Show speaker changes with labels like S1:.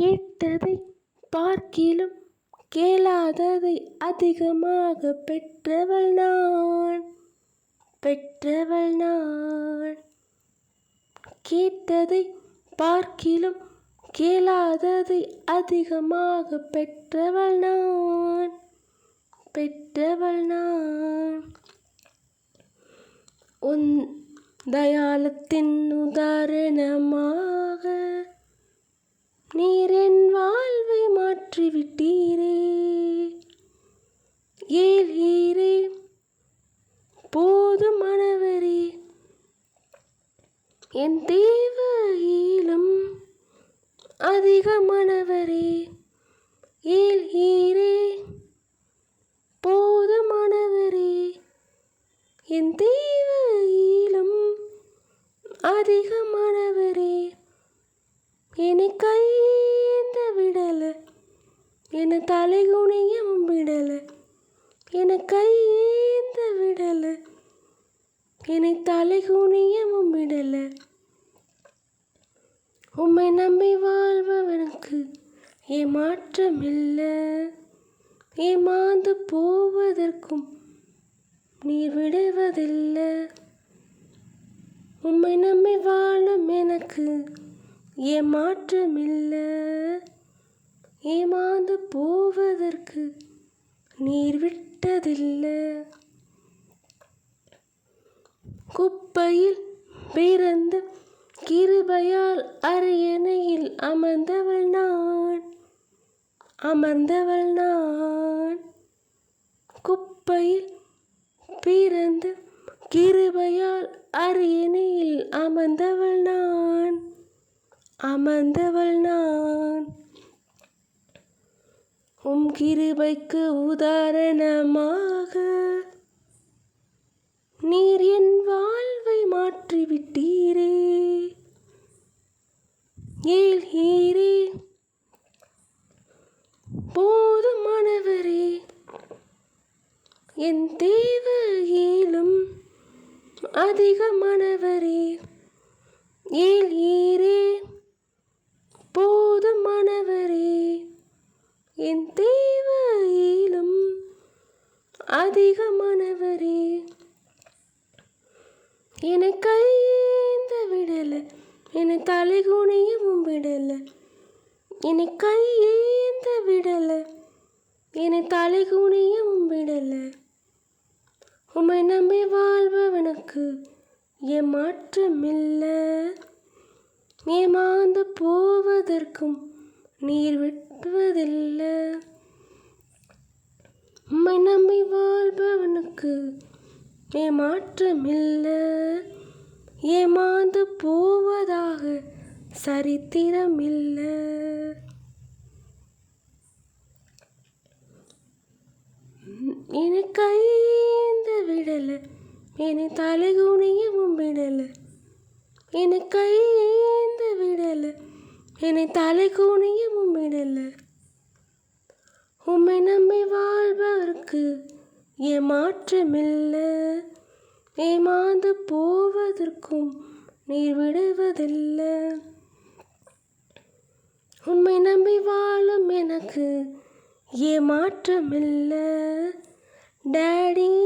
S1: கேட்டதை பார்க்கிலும் கேளாததை அதிகமாக பெற்றவள் நான். பெற்றவள் நான். கேட்டதை பார்க்கிலும் கேளாததை அதிகமாக பெற்றவள் நான். பெற்றவள் நான். உன் தயாளத்தின் உதாரணமாக நீர் என் வாழ்வை மாற்றிவிட்டீரே. ஏழீரே மணவரே. என் தேவையிலும் அதிகமானவரே ஏழீரே போதுமானவரே என் தேவையிலும் அதிகமானவரே என்னை கையேந்த விடல என்னை தலைகுனியவும் விடலை. என்னை கையேந்த விடலை. என்னை தலைகுனியவும் விடலை. உம்மை நம்பி வாழ்பவனுக்கு ஏமாற்றமில்லை ஏமாந்து போவதற்கும் நீர் விடுவதில்லை. உம்மை நம்பி வாழும் எனக்கு ஏமாற்றமில்லை ஏமாந்து போவதற்கு நீர் விட்டதில்லை. குப்பையில் பிறந்து கிருபையால் அரியணையில் அமர்ந்தவள் நான். அமர்ந்தவள் நான். குப்பையில் பிறந்து கிருபையால் அரியணையில் அமர்ந்தவள் நான். அமர்ந்தவள் நான். உம் கிருபைக்கு உதாரணமாக நீர் என் வாழ்வை மாற்றிவிட்டீரே. ஏழ்கீரே போதுமானவரே என் தேவையிலும் அதிகமானவரே ஏழ்கீரே போதுமானவரே என் தேவையிலும் அதிகமானவரே. என கையேந்த விடல என்னை தலைகுனியவும் விடல. என்னை கையேந்த விடல என்னை தலைகுனியவும் விடல. உம்மை நம்பி வாழ்பவனுக்கு ஏமாற்றமில்லை ஏமாந்து போவதற்கும் நீர் விட்டுவதில்லை. உம்மை நம்பி வாழ்பவனுக்கு ஏமாற்றமில்லை ஏமாந்து போவதாக சரித்திரமில்லை. என்னை கைந்த விடலை. என்னை தலைகுனியவும் விடலை. என்னை கைந்த விடலை. என்னை தலை கூனியும் விடலை உம்மை நம்பி வாழ்பவர்க்கு ஏமாற்றமில்லை ஏமாந்து போவதற்கும் நீர் விடுவதில்லை. உம்மை நம்பி வாழும் எனக்கு ஏமாற்றமில்லை டேடி